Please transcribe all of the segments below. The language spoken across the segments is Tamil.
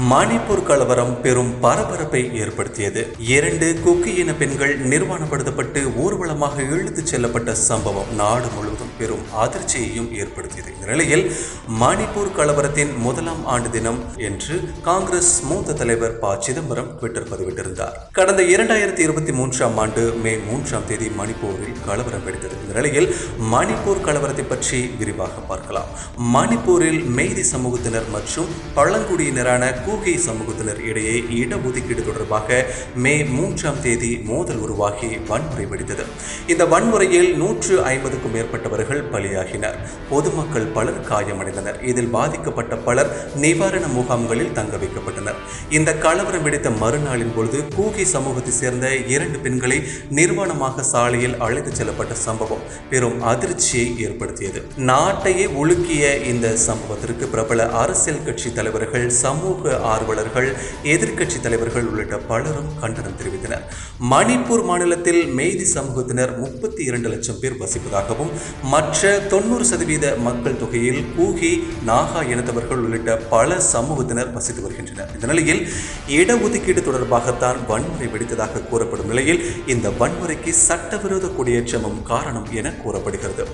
மணிப்பூர் கலவரம் பெரும் பரபரப்பை ஏற்படுத்தியது. இரண்டு குக்கி இன பெண்கள் நிர்வாணப்படுத்தப்பட்டு ஊர்வலமாக இழுத்துச் செல்லப்பட்ட சம்பவம் நாடு முழுவதும் பெரும் அதிர்ச்சியையும் ஏற்படுத்தியது. இந்த நிலையில் மணிப்பூர் கலவரத்தின் முதலாம் ஆண்டு தினம் என்று காங்கிரஸ் மூத்த தலைவர் ப. சிதம்பரம் ட்விட்டர் பதிவிட்டிருந்தார். கடந்த இரண்டாயிரத்தி இருபத்தி மூன்றாம் ஆண்டு மே மூன்றாம் தேதி மணிப்பூரில் கலவரம் வெடித்தது. இந்த நிலையில் மணிப்பூர் கலவரத்தை பற்றி விரிவாக பார்க்கலாம். மணிப்பூரில் மெய்தி சமூகத்தினர் மற்றும் பழங்குடியினரான கூகை சமூகத்தினர் இடையே இடஒதுக்கீடு தொடர்பாக மே மூன்றாம் தேதி மோதல் உருவாகி வன்முறை வெடித்தது. இந்த வன்முறையில் நூற்று ஐம்பதுக்கும் மேற்பட்டவர்கள் பலியாகினர். பொதுமக்கள் பலர் காயமடைந்தனர். இதில் பாதிக்கப்பட்ட பலர் நிவாரண முகாம்களில் தங்க வைக்கப்பட்டனர். இந்த கலவரம் வெடித்த மறுநாளின் பொழுது கூகி சமூகத்தை சேர்ந்த இரண்டு பெண்களை நிர்வாணமாக சாலையில் அழைத்துச் செல்லப்பட்ட சம்பவம் பெரும் அதிர்ச்சியை ஏற்படுத்தியது. நாட்டையே உலுக்கிய இந்த சம்பவத்திற்கு பிரபல அரசியல் கட்சி தலைவர்கள் சமூக ஆர்வலர்கள் எதிர்க்கட்சி தலைவர்கள் உள்ளிட்ட பலரும் கண்டனம் தெரிவித்தனர். மணிப்பூர் மாநிலத்தில் மெய்தி சமூகத்தினர் முப்பத்தி இரண்டு லட்சம் பேர் வசிப்பதாகவும் மற்ற தொண்ணூறு சதவீத மக்கள் தொகையில் கூகி நாகா இனத்தவர்கள் உள்ளிட்ட பல சமூகத்தினர் வசித்து வருகின்றனர். இந்த நிலையில் இடஒதுக்கீடு தொடர்பாகத்தான் வன்முறை வெடித்ததாக கூறப்படும் நிலையில் இந்த வன்முறைக்கு சட்டவிரோத குடியேற்றமும் காரணம் என கூறப்படுகிறது.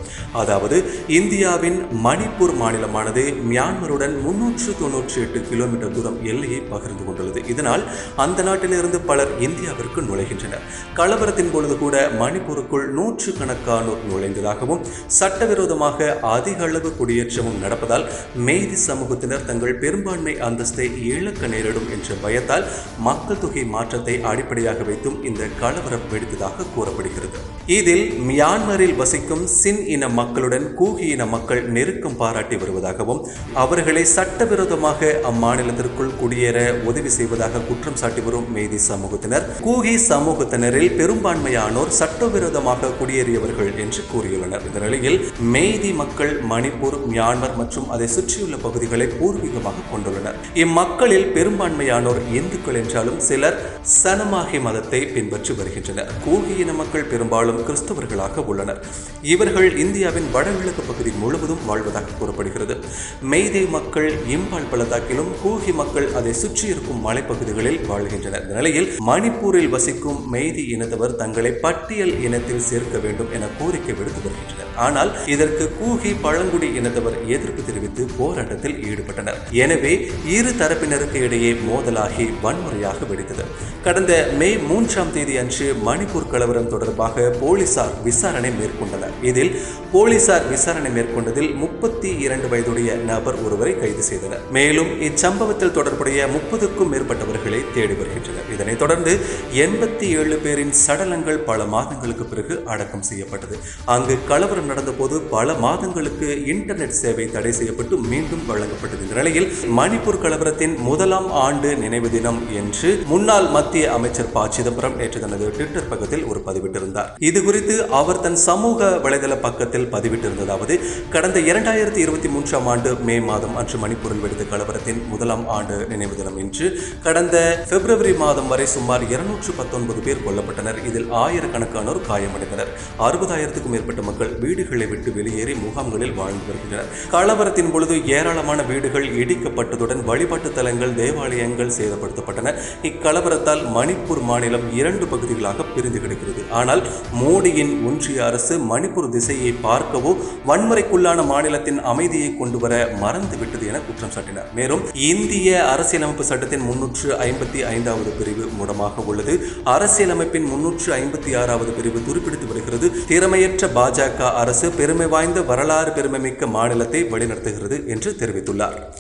அதாவது இந்தியாவின் மணிப்பூர் மாநிலமானது மியான்மருடன் முன்னூற்று தொன்னூற்றி எட்டு கிலோமீட்டர் தூரம் எல்லையை பகிர்ந்து கொண்டுள்ளது. இதனால் அந்த நாட்டிலிருந்து பலர் இந்தியாவிற்கு நுழைகின்றனர். கலவரத்தின் பொழுது கூட மணிப்பூருக்குள் நூற்று கணக்கானோர் நுழைந்ததாகவும் சட்டவிரோதமாக அதிக அளவு குடியேற்றமும் நடப்பதால் மெய்தி சமூகத்தினர் தங்கள் பெரும்பான்மை அந்தஸ்தை இழக்க நேரிடும் என்ற பயத்தால் மக்கள் தொகை மாற்றத்தை அடிப்படையாக வைத்தும் இந்த கலவரம் வெடித்ததாக கூறப்படுகிறது. இதில் மியான்மரில் வசிக்கும் சின் இன மக்களுடன் கூகி இன மக்கள் நெருக்கம் பாராட்டி வருவதாகவும் அவர்களை சட்டவிரோதமாக அம்மாநிலத்திற்கு அம்மாநிலத்திற்குள் குடியேற உதவி செய்வதாக குற்றம் சாட்டி வரும் மேதி சமூகத்தினர். கூகி சமூகத்தினரில் பெரும்பான்மையானோர் சட்டவிரோதமாக குடியேறியவர்கள் என்று கூறியுள்ளனர். இந்த நிலையில் மெய்தி மக்கள் மணிப்பூர் மியான்மர் மற்றும் அதை சுற்றியுள்ள பகுதிகளை பூர்வீகமாக கொண்டுள்ளனர். இம்மக்களில் பெரும்பான்மையானோர் இந்துக்கள் என்றாலும் சிலர் சனமாகி மதத்தை பின்பற்றி வருகின்றனர். கூகி இன மக்கள் பெரும்பாலும் கிறிஸ்தவர்களாக உள்ளனர். இவர்கள் இந்தியாவின் வடகிழக்கு பகுதி முழுவதும் வாழ்வதாக கூறப்படுகிறது. மெய்தே மக்கள் இம்பால் பள்ளத்தாக்கிலும் கூகி மக்கள் அதை சுற்றி இருக்கும் மலைப்பகுதிகளில் வாழ்கின்றனர். நிலையில் மணிப்பூரில் வசிக்கும் மெய்தி இனத்தவர் தங்களை பட்டியல் இனத்தில் சேர்க்க வேண்டும் என கோரிக்கை விடுத்து வருகின்றனர். ஆனால் இதற்கு கூகி பழங்குடி இனத்தவர் எதிர்ப்பு தெரிவித்து போராட்டத்தில் ஈடுபட்டனர். எனவே இரு தரப்பினருக்கு இடையே மோதலாகி வன்முறையாக வெடித்தது. கடந்த மே மூன்றாம் தேதி அன்று மணிப்பூர் கலவரம் தொடர்பாக போலீசார் விசாரணை மேற்கொண்டனர். இதில் போலீசார் விசாரணை மேற்கொண்டதில் முப்பத்தி இரண்டு வயதுடைய நபர் ஒருவரை கைது செய்தனர். மேலும் இச்சம்பவத்தில் தொடர்புடைய முப்பதுக்கும் மேற்பட்டவர்களை தேடி வருகின்றனர். இதனைத் தொடர்ந்து எண்பத்தி ஏழு பேரின் சடலங்கள் பல மாதங்களுக்கு பிறகு அடக்கம் செய்யப்பட்டது. அங்கு கலவரம் நடந்தபோது பல மாதங்களுக்கு இன்டர்நெட் சேவை தடை செய்யப்பட்டு மீண்டும் வழங்கப்பட்டது. இந்த நிலையில் மணிப்பூர் கலவரத்தின் முதலாம் ஆண்டு நினைவு தினம் என்று முன்னாள் மத்திய அமைச்சர் ப. சிதம்பரம் நேற்று தனது ட்விட்டர் பக்கத்தில் ஒரு பதிவிட்டிருந்தார். இது குறித்து அவர் தன் சமூக வலைதள பக்கத்தில் பதிவிட்டிருந்ததாவது கடந்த இரண்டாயிரத்தி இருபத்தி மூன்றாம் ஆண்டு மே மாதம் அன்று மணிப்பூரில் வெடித்த கலவரத்தின் முதலாம் ஆண்டு நினைவு தினம் இன்று கடந்த பிப்ரவரி மாதம் வரை சுமார் இருநூற்று பத்தொன்பது பேர் கொல்லப்பட்டனர். இதில் ஆயிரக்கணக்கானோர் காயமடைந்தனர். அறுபதாயிரத்துக்கும் மேற்பட்ட மக்கள் வீடுகளை விட்டு வெளியேறி முகாம்களில் வாழ்ந்து வருகின்றனர். கலவரத்தின் பொழுது ஏராளமான வீடுகள் இடிக்கப்பட்டதுடன் வழிபாட்டு தலங்கள் தேவாலயங்கள் சேதப்படுத்தப்பட்டன. இக்கலவரத்தால் மணிப்பூர் மாநிலம் இரண்டு பகுதிகளாக பிரிந்து கிடக்கிறது. ஆனால் மோடியின் ஒன்றிய அரசு மணிப்பூர் திசையை பார்க்கவோ வன்முறைக்குள்ளான மாநிலத்தின் அமைதியை கொண்டு வர மறந்துவிட்டது என குற்றம் சாட்டினார். மேலும் இந்திய இந்திய அரசியலமைப்பு சட்டத்தின் முன்னூற்று ஐம்பத்தி ஐந்தாவது பிரிவு மூலமாக உள்ளது. அரசியலமைப்பின் முன்னூற்று ஐம்பத்தி ஆறாவது பிரிவு துருப்பிடித்து வருகிறது. திறமையற்ற பாஜக அரசு பெருமை வாய்ந்த வரலாறு பெருமைமிக்க மாநிலத்தை வழிநடத்துகிறது என்று தெரிவித்துள்ளார்.